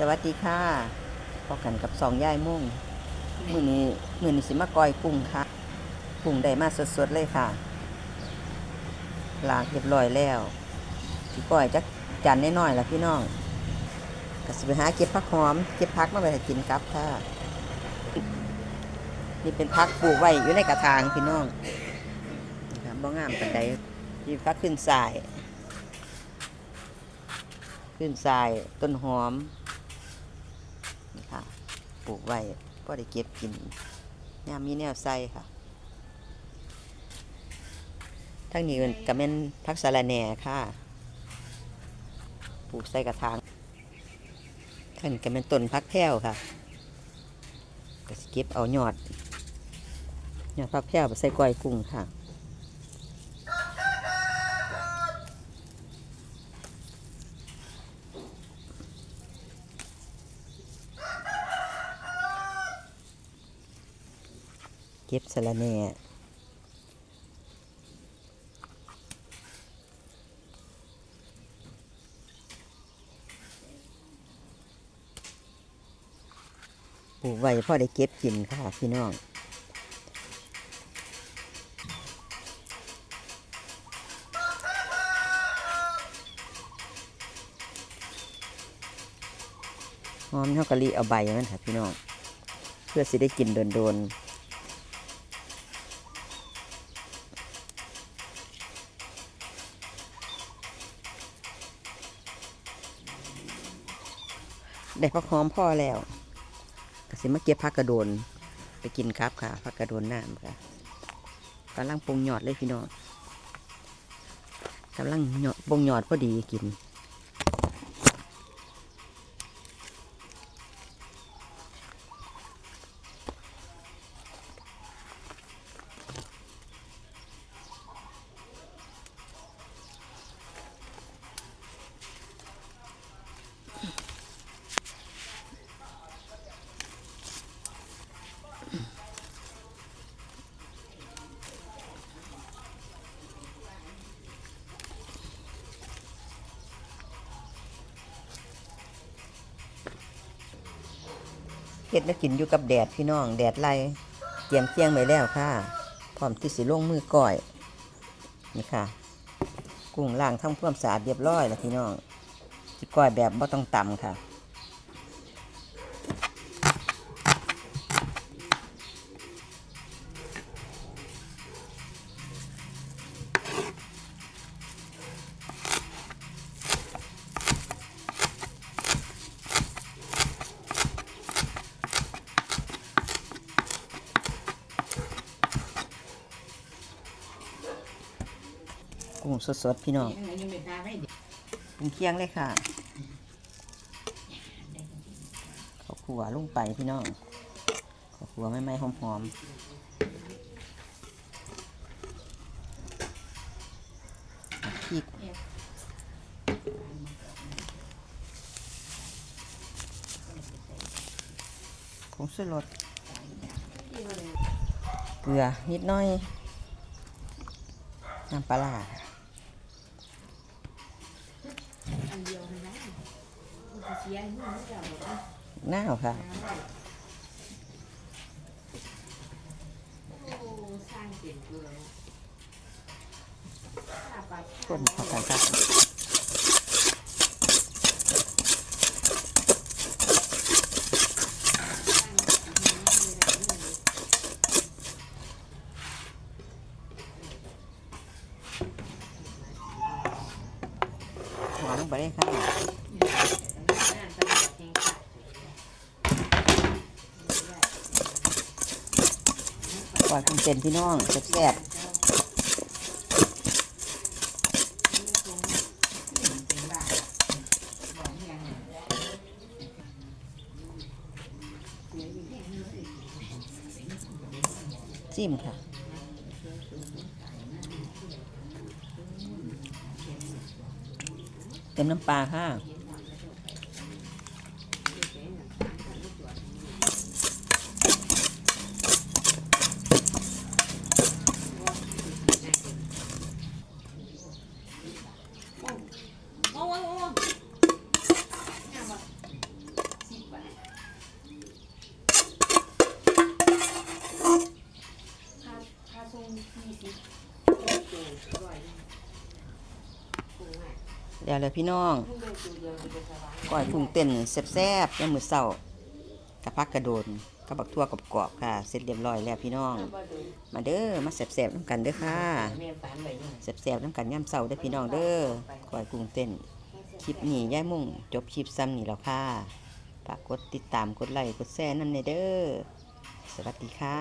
สวัสดีค่ะพบกันกับสองย่ายมุ่งมือนี้มือนี้สิมากอยกุ้งค่ะกุ้งได้มาสดๆเลยค่ะล้างเรียบร้อยแล้วสิก้อยจักจานน้อยๆล่ะพี่น้องก็สิไปหาเก็บผักหอมเก็บผักมาไปให้กินกับค่ะนี่เป็นผักปลูกไว้อยู่ในกระถางพี่น้องนะครับบ่งามปานใดที่ผักขึ้นสาย ขึ้นทรายต้นหอมนี่ค่ะ ปลูกไว้ก็ได้เก็บกินยามมีแนวใส่ค่ะ ทั้งนี้ก็เป็นพักสะระแหน่ค่ะ ปลูกใส่กระถางทั้งก็เป็นต้นพักแพ้วค่ะก็เก็บเอายอดยอดพักแพ้วไปใส่ก้อยกุ้งค่ะ เก็บสะระแหน่ปลูกไว้พ่อได้เก็บกินค่ะพี่น้องหอมเท่ากะลิเอาใบมันค่ะพี่น้อง เพื่อสิได้กินโดนๆ ได้พักหอมพ่อแล้วก็สิมาเก็บผักกระโดน ไปกินครับค่ะผักกระโดนน้ำค่ะกำลังปรุงหยอดเลยพี่น้องกำลังหยอดปรุงหยอดพอดีกิน ฮ็ดแล้วกินอยู่กับแดดพี่น้อง แดดไล่เตรียมเคียงไว้แล้วค่ะ พร้อมที่สิลงมือก่อยนี่ค่ะ กุ้งล่างทำความสะอาดเรียบร้อยแล้วพี่น้องสิก้อยแบบบ่ต้องตำค่ะ กุ้งสดๆพี่น้องกุ้งเคียงเลยค่ะข้าวขัวลงไปพี่น้องข้าวขัวไม่ไหม้หอมๆพริกผงชูรสเกลือนิดหน้อยน้ำปลาร้า อันเดียวนะนะมันจะเสียให้มันจะหมดนะหน้าวค่ะโอ้สร้างเปลี่ยนเกลือถ้าปลาคนพอกันครับหอมลงไปเลยค่ะ น้ำตลอดแห่งค่ะ ก่อนทำเป็นพี่น้องแซ่บจิ้มค่ะเต็มน้ำปลาค่ะ โอ้โอ้โอ้ ร่อยกุ้งอะ เดี๋ยวเลยพี่น้องก้อยกุ้งเต้นแซ่บๆยามมื้อเช้ากับผักกระโดนกับบักทั่วกรอบๆค่ะ เสร็จเรียบร้อยแล้วพี่น้อง มาเด้อมาแซ่บๆน้ำกันเด้อค่ะแม่ฝันไว้นี่แซ่บๆน้ำกันย่ำเช้าเด้อพี่น้องเด้อก้อยกุ้งเต้นคลิปนี้ย่ายมุ่งจบคลิปซ้ำนี่แล้วค่ะฝากกดติดตามกดไลค์กดแชร์นั่นเด้อสวัสดีค่ะ